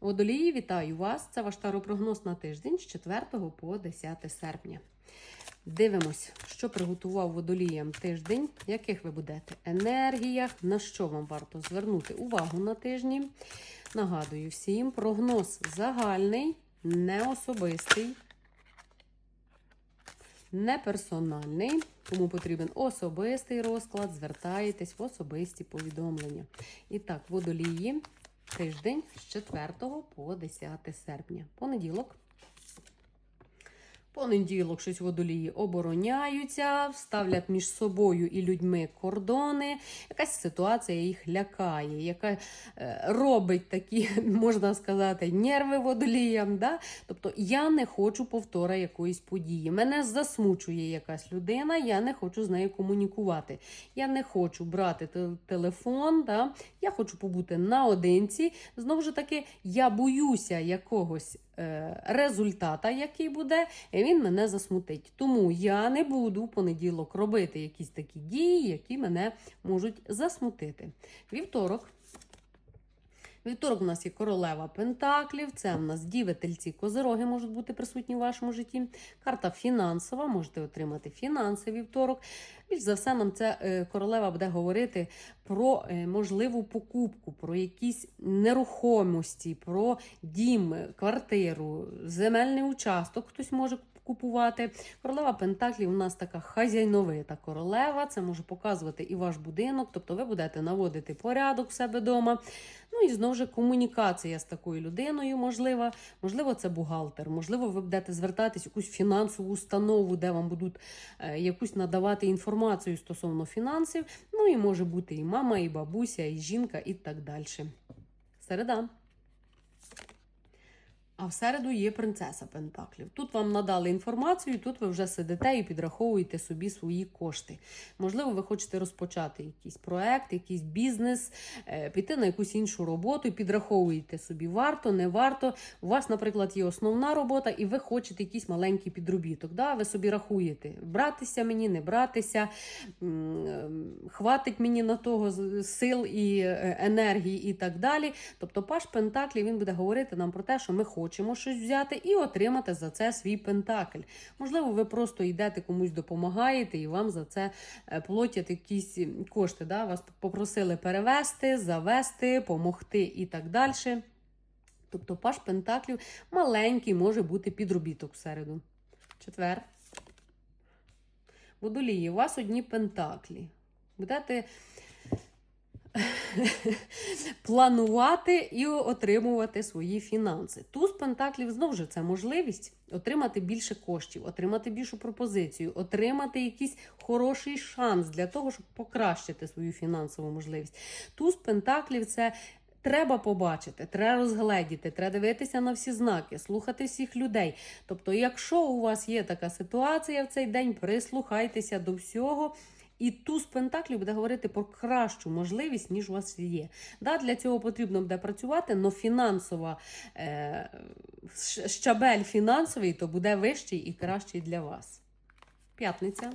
Водолії, вітаю вас! Це ваш таропрогноз на тиждень з 4 по 10 серпня. Дивимось, що приготував водоліям тиждень, яких ви будете енергіях, на що вам варто звернути увагу на тижні. Нагадую всім, прогноз загальний, не особистий, не персональний. Кому потрібен особистий розклад, звертаєтесь в особисті повідомлення. І так, водолії, тиждень з 4 по 10 серпня. Понеділок. Понеділок щось водолії обороняються, ставлять між собою і людьми кордони. Якась ситуація їх лякає, яка е, робить такі, можна сказати, нерви водоліям. Да? Тобто я не хочу повтора якоїсь події. Мене засмучує якась людина, я не хочу з нею комунікувати. Я не хочу брати телефон, да? я хочу побути наодинці. Знову ж таки, я боюся якогось результата, який буде, і він мене засмутить. Тому я не буду в понеділок робити якісь такі дії, які мене можуть засмутити. Вівторок. Вівторок у нас є королева Пентаклів, це в нас діви, тельці, козироги можуть бути присутні в вашому житті. Карта фінансова, можете отримати фінанси вівторок. Більш за все, нам ця е, королева буде говорити про е, можливу покупку, про якісь нерухомості, про дім, квартиру, земельний участок хтось може купувати. Королева Пентаклів у нас така хазяйновита королева. Це може показувати і ваш будинок, тобто ви будете наводити порядок в себе вдома. Ну і знову ж комунікація з такою людиною можлива. Можливо, це бухгалтер, можливо, ви будете звертатись в якусь фінансову установу, де вам будуть е, якусь надавати інформацію стосовно фінансів. Ну і може бути і мама, і бабуся, і жінка, і так далі. Середа. А в середу є принцеса Пентаклів. Тут вам надали інформацію, тут ви вже сидите і підраховуєте собі свої кошти. Можливо, ви хочете розпочати якийсь проект, якийсь бізнес, е, піти на якусь іншу роботу підраховуєте собі, варто, не варто. У вас, наприклад, є основна робота, і ви хочете якийсь маленький підробіток. Да? Ви собі рахуєте, братися мені, не братися, ем, хватить мені на того сил і е, енергії і так далі. Тобто Паш Пентаклі він буде говорити нам про те, що ми хочемо щось взяти і отримати за це свій пентакль. Можливо, ви просто йдете комусь допомагаєте, і вам за це е, платять якісь кошти. Да? Вас попросили перевести, завести, помогти і так далі. Тобто Паш Пентаклів маленький може бути підробіток в середу. Четвер. Водолії, у вас одні пентаклі. Будете планувати і отримувати свої фінанси. Туз пентаклів знову ж це можливість отримати більше коштів, отримати більшу пропозицію, отримати якийсь хороший шанс для того, щоб покращити свою фінансову можливість. Туз пентаклів це. Треба побачити, треба розгледіти, треба дивитися на всі знаки, слухати всіх людей. Тобто, якщо у вас є така ситуація в цей день, прислухайтеся до всього. І туз пентаклів буде говорити про кращу можливість, ніж у вас є. Да, для цього потрібно буде працювати, але фінансова е, щабель фінансовий то буде вищий і кращий для вас. П'ятниця.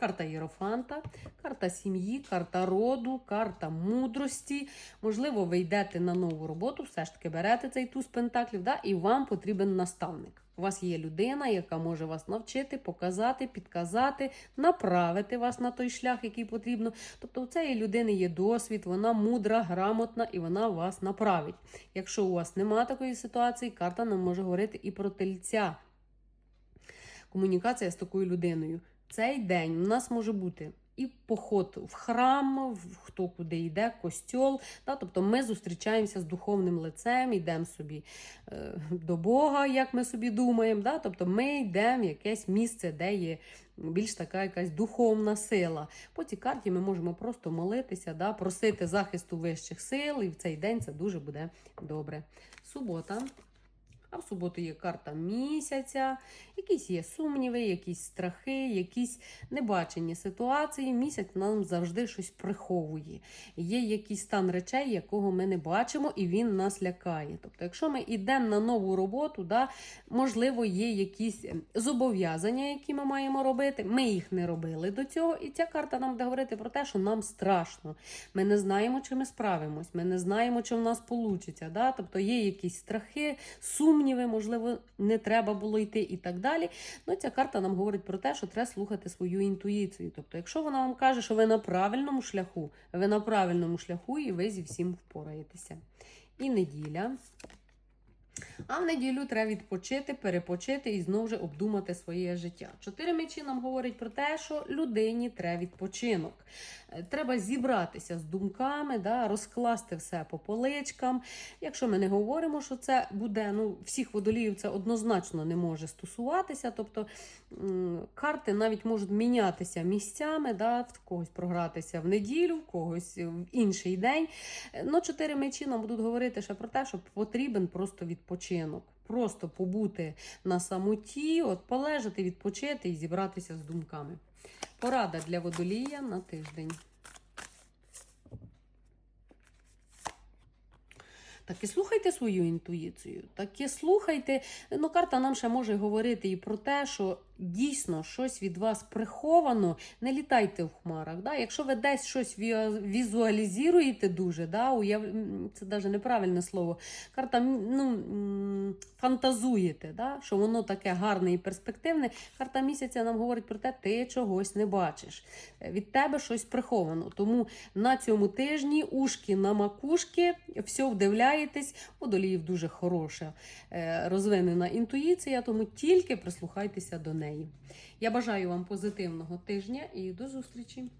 Карта Єрофанта, карта сім'ї, карта роду, карта мудрості. Можливо, ви йдете на нову роботу, все ж таки берете цей туз пентаклів, да, і вам потрібен наставник. У вас є людина, яка може вас навчити, показати, підказати, направити вас на той шлях, який потрібно. Тобто у цієї людини є досвід, вона мудра, грамотна і вона вас направить. Якщо у вас немає такої ситуації, карта нам може говорити і про тельця. Комунікація з такою людиною. Цей день у нас може бути і поход в храм, в хто куди йде, костьол. Да? Тобто ми зустрічаємося з духовним лицем, йдемо собі е, до Бога, як ми собі думаємо. Да? Тобто ми йдемо в якесь місце, де є більш така якась духовна сила. По цій карті ми можемо просто молитися, да? просити захисту вищих сил, і в цей день це дуже буде добре. Субота. А в суботу є карта місяця, якісь є сумніви, якісь страхи, якісь небачені ситуації. Місяць нам завжди щось приховує. Є якийсь стан речей, якого ми не бачимо, і він нас лякає. Тобто, якщо ми йдемо на нову роботу, да, можливо, є якісь ем, зобов'язання, які ми маємо робити. Ми їх не робили до цього. І ця карта нам буде говорити про те, що нам страшно. Ми не знаємо, чи ми справимось, ми не знаємо, чи в нас вийде. Да? Тобто є якісь страхи, сумніви, можливо, не треба було йти і так далі. Ну, ця карта нам говорить про те, що треба слухати свою інтуїцію. Тобто, якщо вона вам каже, що ви на правильному шляху, ви на правильному шляху і ви зі всім впораєтеся. І неділя. А в неділю треба відпочити, перепочити і знову ж обдумати своє життя. Чотири мечі нам говорять про те, що людині треба відпочинок. Е, Треба зібратися з думками, да, розкласти все по поличкам. Якщо ми не говоримо, що це буде, ну всіх водоліїв це однозначно не може стосуватися. Тобто карти навіть можуть мінятися місцями, да, в когось програтися в неділю, в когось в інший день. Е, Ну, чотири мечі нам будуть говорити ще про те, що потрібен просто відпочинок. Просто побути на самоті, от полежати, відпочити і зібратися з думками. Порада для водолія на тиждень. Так і слухайте свою інтуїцію, так і слухайте. Ну, карта нам ще може говорити і про те, що дійсно щось від вас приховано, не літайте в хмарах. Да? Якщо ви десь щось візуалізуєте дуже, да? уяв... це навіть неправильне слово. Карта ну, фантазуєте, да? що воно таке гарне і перспективне. Карта місяця нам говорить про те, ти чогось не бачиш. Е, Від тебе щось приховано. Тому на цьому тижні ушки на макушки, все вдивляєтесь. У доліїв дуже хороша е, розвинена інтуїція, тому тільки прислухайтеся до неї. Я бажаю вам позитивного тижня і до зустрічі!